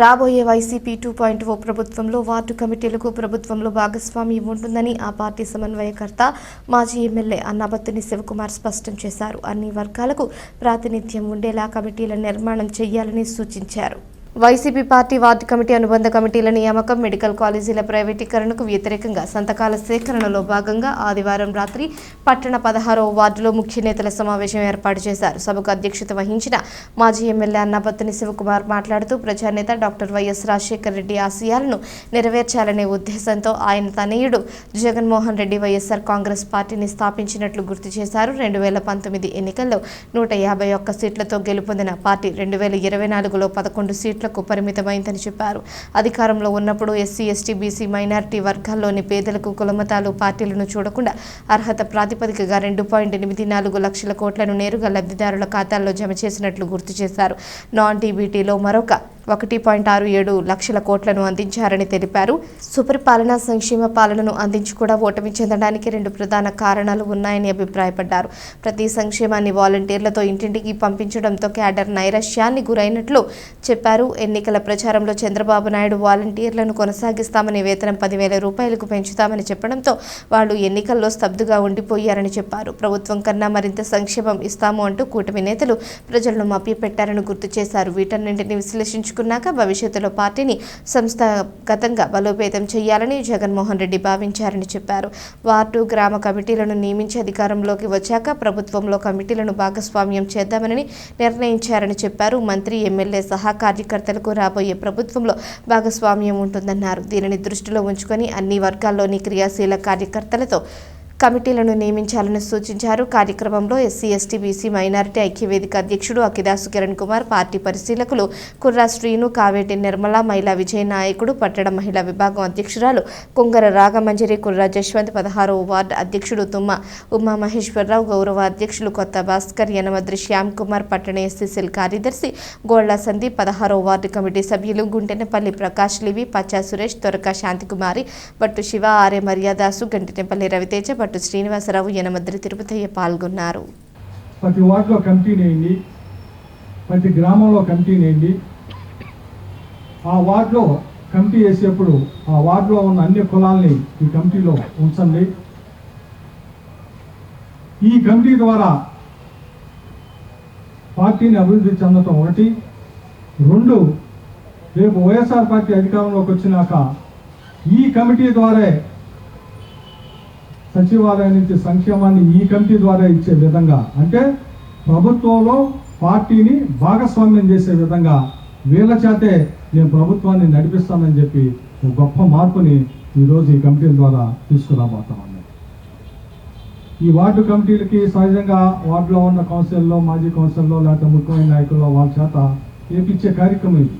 రాబోయే YCP two point ఓ ప్రభుత్వంలో ward కమిటీలకు ప్రభుత్వంలో భాగస్వామ్యం ఉంటుందని ఆ పార్టీ సమన్వయకర్త మాజీ ఎమ్మెల్యే అన్నాబత్తుని శివకుమార్ స్పష్టం చేశారు. అన్ని వర్గాలకు ప్రాతినిధ్యం ఉండేలా కమిటీల నిర్మాణం చేయాలని సూచించారు. వైసీపీ పార్టీ వార్డు కమిటీ అనుబంధ కమిటీల నియామకం మెడికల్ కాలేజీల ప్రైవేటీకరణకు వ్యతిరేకంగా సంతకాల సేకరణలో భాగంగా ఆదివారం రాత్రి పట్టణ పదహారవ వార్డులో ముఖ్య నేతల సమావేశం ఏర్పాటు చేశారు. సభకు అధ్యక్షత వహించిన మాజీ ఎమ్మెల్యే అన్నపత్తిని శివకుమార్ మాట్లాడుతూ ప్రజానేత doctor Y S Rajasekhara Reddy ఆశయాలను నెరవేర్చాలనే ఉద్దేశంతో ఆయన తనయుడు జగన్మోహన్ రెడ్డి వైఎస్ఆర్ కాంగ్రెస్ పార్టీని స్థాపించినట్లు గుర్తు చేశారు. రెండు వేల పంతొమ్మిది ఎన్నికల్లో నూట యాభై ఒక్క సీట్లతో గెలుపొందిన పార్టీ రెండు వేల ఇరవై నాలుగులో పదకొండు సీట్లకు పరిమితమైందని చెప్పారు. అధికారంలో ఉన్నప్పుడు ఎస్సీ ఎస్టీ బీసీ మైనారిటీ వర్గాల్లోని పేదలకు కులమతాలు పార్టీలను చూడకుండా అర్హత ప్రాతిపదికగా రెండు పాయింట్ ఎనిమిది నాలుగు లక్షల కోట్లను నేరుగా లబ్ధిదారుల ఖాతాల్లో జమ చేసినట్లు గుర్తు చేశారు. నాన్ టీబీటీలో మరొక ఒకటి పాయింట్ ఆరు ఏడు లక్షల కోట్లను అందించారని తెలిపారు. సుపరిపాలన సంక్షేమ పాలనను అందించి కూడా ఓటమి చెందడానికి రెండు ప్రధాన కారణాలు ఉన్నాయని అభిప్రాయపడ్డారు. ప్రతి సంక్షేమాన్ని వాలంటీర్లతో ఇంటింటికి పంపించడంతో క్యాడర్ నైరాశ్యాన్ని గురైనట్లు చెప్పారు. ఎన్నికల ప్రచారంలో చంద్రబాబు నాయుడు వాలంటీర్లను కొనసాగిస్తామని వేతనం పదివేల రూపాయలకు పెంచుతామని చెప్పడంతో వాళ్ళు ఎన్నికల్లో స్తబ్దుగా ఉండిపోయారని చెప్పారు. ప్రభుత్వం కన్నా మరింత సంక్షేమం ఇస్తాము అంటూ కూటమి నేతలు ప్రజలను మభ్యపెట్టారని గుర్తు చేశారు. వీటన్నింటినీ విశ్లేషించుకున్నాక భవిష్యత్తులో పార్టీని సంస్థాగతంగా బలోపేతం చేయాలని జగన్మోహన్ రెడ్డి భావించారని చెప్పారు. వార్డు గ్రామ కమిటీలను నియమించి అధికారంలోకి వచ్చాక ప్రభుత్వంలో కమిటీలను భాగస్వామ్యం చేద్దామని నిర్ణయించారని చెప్పారు. మంత్రి ఎమ్మెల్యే సహా కార్యకర్తలకు రాబోయే ప్రభుత్వంలో భాగస్వామ్యం ఉంటుందన్నారు. దీనిని దృష్టిలో ఉంచుకొని అన్ని వర్గాల్లోని క్రియాశీల కార్యకర్తలతో కమిటీలను నియమించాలని సూచించారు. కార్యక్రమంలో ఎస్సీ ఎస్టీ బీసీ మైనారిటీ ఐక్యవేదిక అధ్యక్షుడు అఖిదాసు కిరణ్ కుమార్ పార్టీ పరిశీలకులు కుర్రా శ్రీను కావేటి నిర్మల మహిళా విజయ నాయకుడు పట్టణ మహిళా విభాగం అధ్యక్షురాలు కుంగర రాగమంజరి కుర్రా జశ్వంత్ పదహారవ వార్డు అధ్యక్షుడు తుమ్మ ఉమా మహేశ్వరరావు గౌరవ అధ్యక్షులు కొత్త భాస్కర్ యనమద్రి శ్యామ్ కుమార్ పట్టణ ఎస్సీసీఎల్ కార్యదర్శి గోళ్ళ సందీప్ పదహారో వార్డు కమిటీ సభ్యులు గుంటెనపల్లి ప్రకాష్ లివి పచ్చా సురేష్ తొరక శాంతికుమారి బట్టు శివ ఆర్య మర్యాదాసు గంటినపల్లి రవితేజ బట్టు శ్రీనివాసరావు యనమద్రి తిరుపతయ్య పాల్గొన్నారు. ప్రతి వార్డులో కమిటీ నేయండి. ప్రతి గ్రామంలో కమిటీ నేయండి. ఆ వార్డులో కమిటీ వేసేప్పుడు ఆ వార్డులో ఉన్న అన్ని కులాల్ని ఈ కమిటీలో ఉంచండి. ఈ కమిటీ ద్వారా పార్టీని అభివృద్ధి చెందటం ఒకటి. రెండు రేపు వైఎస్ఆర్ పార్టీ అధికారంలోకి వచ్చినాక ఈ కమిటీ ద్వారా సచివాలయం నుంచి సంక్షేమాన్ని ఈ కమిటీ ద్వారా ఇచ్చే విధంగా అంటే ప్రభుత్వంలో పార్టీని భాగస్వామ్యం చేసే విధంగా వీళ్ళ చేతే నేను ప్రభుత్వాన్ని నడిపిస్తానని చెప్పి ఒక గొప్ప మార్పుని ఈరోజు ఈ కమిటీల ద్వారా తీసుకురాబోతామని ఈ వార్డు కమిటీలకి సహజంగా వార్డులో ఉన్న కౌన్సిల్లో మాజీ కౌన్సిల్లో లేకపోతే ముఖ్యమైన నాయకుల్లో వాళ్ళ చేత ఏపిచ్చే కార్యక్రమం ఇది.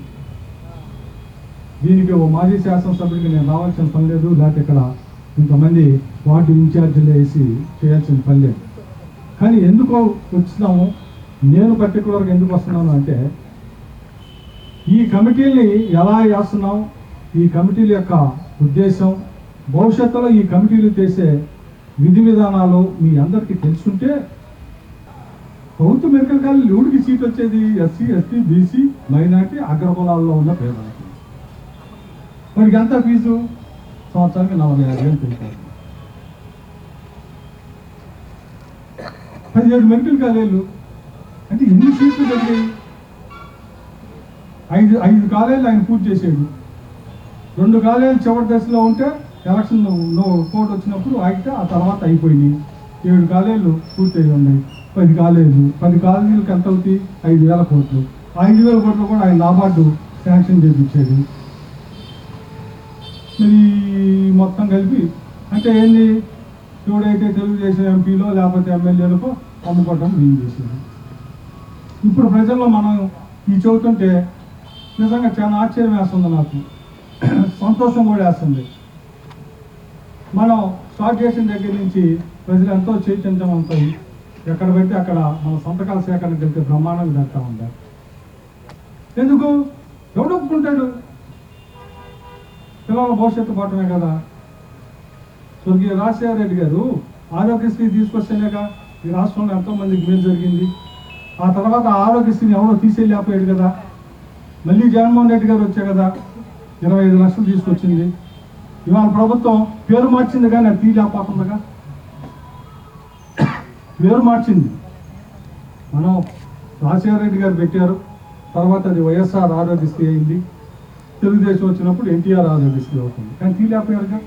దీనికి ఓ మాజీ శాసనసభ్యుడికి నేను రావాల్సిన పని లేదు లేకపోతే ఇక్కడ కొంతమంది వార్డు ఇన్ఛార్జీలు వేసి చేయాల్సిన పని లేదు. కానీ ఎందుకో వచ్చినాము? నేను పర్టికులర్గా ఎందుకు వస్తున్నాను అంటే ఈ కమిటీల్ని ఎలా వేస్తున్నాం ఈ కమిటీల యొక్క ఉద్దేశం భవిష్యత్తులో ఈ కమిటీలు చేసే విధి విధానాలు మీ అందరికీ తెలుసుంటే ప్రభుత్వ మెడికల్ కాలేజ్ ఎవరికి సీట్ వచ్చేది? ఎస్సీ ఎస్టీ బీసీ మైనార్టీ అగ్రకులాల్లో ఉన్న పేదలకి. వాడికి ఎంత ఫీజు? సంవత్సరానికి నలభై ఆరు వేలు పెంచారు పదిహేడు మెడికల్ కాలేజీలు అంటే ఎన్ని సీట్లు జరిగాయి ఐదు ఐదు కాలేజీలు ఆయన పూర్తి చేసేడు రెండు కాలేజీలు చివరి దశలో ఉంటే ఎలక్షన్ కోర్టు వచ్చినప్పుడు ఆగితే ఆ తర్వాత అయిపోయినాయి. ఏడు కాలేజీలు పూర్తి అయి ఉన్నాయి. పది కాలేజీలు పది కాలేజీలకు ఎంత అవుతాయి? ఐదు వేల కోట్లు. ఐదు వేల కోట్లు కూడా ఆయన నాబార్డు శాంక్షన్ చేయించాడు ఈ మొత్తం కలిపి అంటే ఏంది? ఎవడైతే తెలుగుదేశం ఎంపీలో లేకపోతే ఎమ్మెల్యేలకు అమ్ముకోవటం మేము చేసింది. ఇప్పుడు ప్రజల్లో మనం ఈ చదువుతుంటే నిజంగా చాలా ఆశ్చర్యం వేస్తుంది నాకు. సంతోషం కూడా వేస్తుంది. మనం స్టార్ట్ చేసిన దగ్గర నుంచి ప్రజలు ఎంతో చైతన్యవంతాయి ఎక్కడ పెడితే అక్కడ మన సంతకాల సేకరణ కలిపి బ్రహ్మాండంగా జరుగుతూ ఉంటారు ఎందుకు? ఎవడొప్పుకుంటాడు పిల్లల భవిష్యత్తు పాఠమే కదా? స్వర్గీయ రాజశేఖర రెడ్డి గారు ఆరోగ్యశ్రీ తీసుకొస్తేనేగా ఈ రాష్ట్రంలో ఎంతో మందికి మేలు జరిగింది. ఆ తర్వాత ఆరోగ్యశ్రీని ఎవరో తీసేయలేకపోయాడు కదా. మళ్ళీ జగన్మోహన్ రెడ్డి గారు వచ్చే కదా. ఇరవై ఐదు లక్షలు తీసుకొచ్చింది. ఇవాళ ప్రభుత్వం పేరు మార్చింది కానీ అది తీయలేకపోతుందిగా. పేరు మార్చింది. మనం రాజశేఖర రెడ్డి గారు పెట్టారు. తర్వాత అది వైఎస్ఆర్ ఆరోగ్యశ్రీ అయింది. తెలుగుదేశం వచ్చినప్పుడు ఎన్టీఆర్ ఆరోగ్యశ్రీ అవుతుంది. కానీ తీలేకపోయారుగా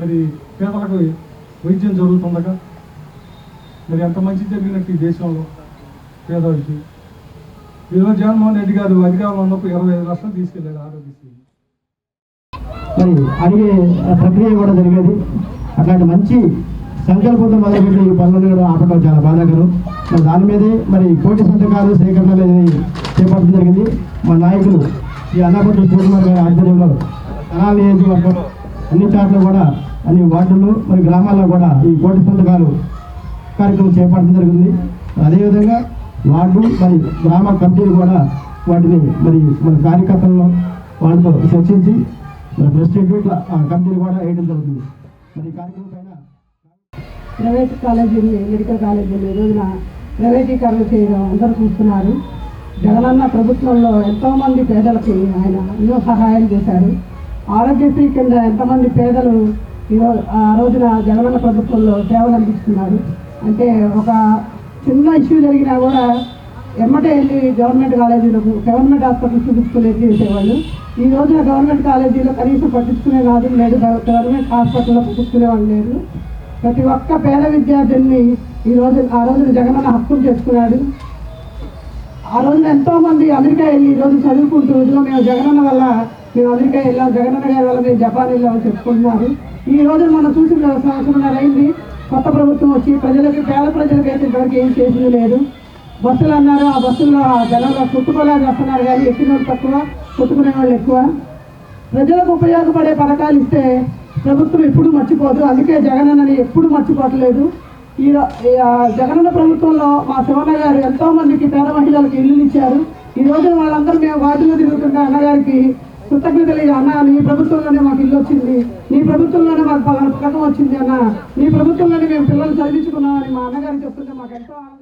మరి పేదలకు వైద్యం జరుగుతుండగా మరి ఎంత మంచి జరిగినట్టు ఈ దేశంలో పేదవాడికి? ఈరోజు జగన్మోహన్ రెడ్డి గారు అధికారంలో ఉన్నప్పుడు ఇరవై ఐదు లక్షలు తీసుకెళ్ళాడు ఆరోగ్యశ్రీ మరి అడిగే ప్రక్రియ కూడా జరిగేది. అట్లాంటి మంచి సంకల్పంతో మొదలుపెట్టి ఈ పనులను కూడా ఆపడం చాలా బాధాకరం. మరి దాని మీదే మరి కోటి సంతకాలు సేకరణ అనేది చేపట్టడం జరిగింది. మా నాయకులు ఈ అన్నపట్ల పూర్ణిమార్ గారి ఆధ్వర్యంలో కళా నియోజకవర్గం అన్ని చోట్ల కూడా అన్ని వార్డులు మరి గ్రామాల్లో కూడా ఈ కోటి సంతకాలు కార్యక్రమం చేపట్టడం జరిగింది. అదేవిధంగా వార్డు మరి గ్రామ కమిటీలు కూడా వాటిని మరి మన కార్యకర్తలను వాళ్ళతో చర్చించి మరి ప్రెసిడెంట్ ఆ కమిటీలు కూడా వేయడం జరుగుతుంది. మరి కార్యక్రమం పైన ప్రైవేట్ కాలేజీని మెడికల్ కాలేజీని ఈ రోజున ప్రైవేటీకరణ చేయడం అందరూ చూస్తున్నారు. జగనన్న ప్రభుత్వంలో ఎంతోమంది పేదలకి ఆయన ఎన్నో సహాయం చేశారు. ఆరోగ్యశ్రీ కింద ఎంతమంది పేదలు ఈరోజు ఆ రోజున జగనన్న ప్రభుత్వంలో సేవలు అందిస్తున్నారు అంటే ఒక చిన్న ఇష్యూ జరిగినా కూడా ఎమ్మటే వెళ్ళి గవర్నమెంట్ కాలేజీలకు గవర్నమెంట్ హాస్పిటల్ చూపించుకునే చేసేవాళ్ళు. ఈ రోజున గవర్నమెంట్ కాలేజీలో కనీసం పట్టించుకునే నాదు లేదు గవర్నమెంట్ హాస్పిటల్లో పట్టించుకునేవాళ్ళు లేదు ప్రతి ఒక్క పేద విద్యార్థిని ఈ రోజు ఆ రోజున జగనన్న హక్కులు చేసుకున్నాడు. ఆ రోజున ఎంతో మంది అమెరికా వెళ్ళి ఈ రోజు చదువుకుంటూ ఇదిగో మేము జగనన్న వల్ల మేము అమెరికా వెళ్ళాం. జగనన్న గారి వల్ల మేము జపాన్ వెళ్ళాం చెప్పుకుంటున్నారు. ఈ రోజు మనం చూసిన సంవత్సరంన్నర అయింది. కొత్త ప్రభుత్వం వచ్చి ప్రజలకి పేద ప్రజలకి అయితే ఇంతవరకు ఏం చేసింది లేదు. బస్సులు అన్నారు. ఆ బస్సుల్లో ఆ జనంలో కుట్టుకోలేక వస్తున్నారు కానీ ఎక్కిన వాళ్ళు తక్కువ కుట్టుకునే వాళ్ళు ఎక్కువ. ప్రజలకు ఉపయోగపడే పథకాలు ఇస్తే ప్రభుత్వం ఎప్పుడు మర్చిపోదు. అందుకే జగనన్నని ఎప్పుడు మర్చిపోవట్లేదు. ఈ జగనన్న ప్రభుత్వంలో మా శివన్న గారు ఎంతో మందికి పేద మహిళలకు ఇల్లు ఇచ్చారు. ఈ రోజు వాళ్ళందరూ మేము వాటిలో తిరుగుతున్న అన్నగారికి కృతజ్ఞతలు అన్న నీ ప్రభుత్వంలోనే మాకు ఇల్లు వచ్చింది. నీ ప్రభుత్వంలోనే మాకు పథకం వచ్చింది అన్న. నీ ప్రభుత్వంలోనే మేము పిల్లలు చదివించుకున్నామని మా అన్నగారు చెప్తుంటే మాకు ఎంతో ఆనందం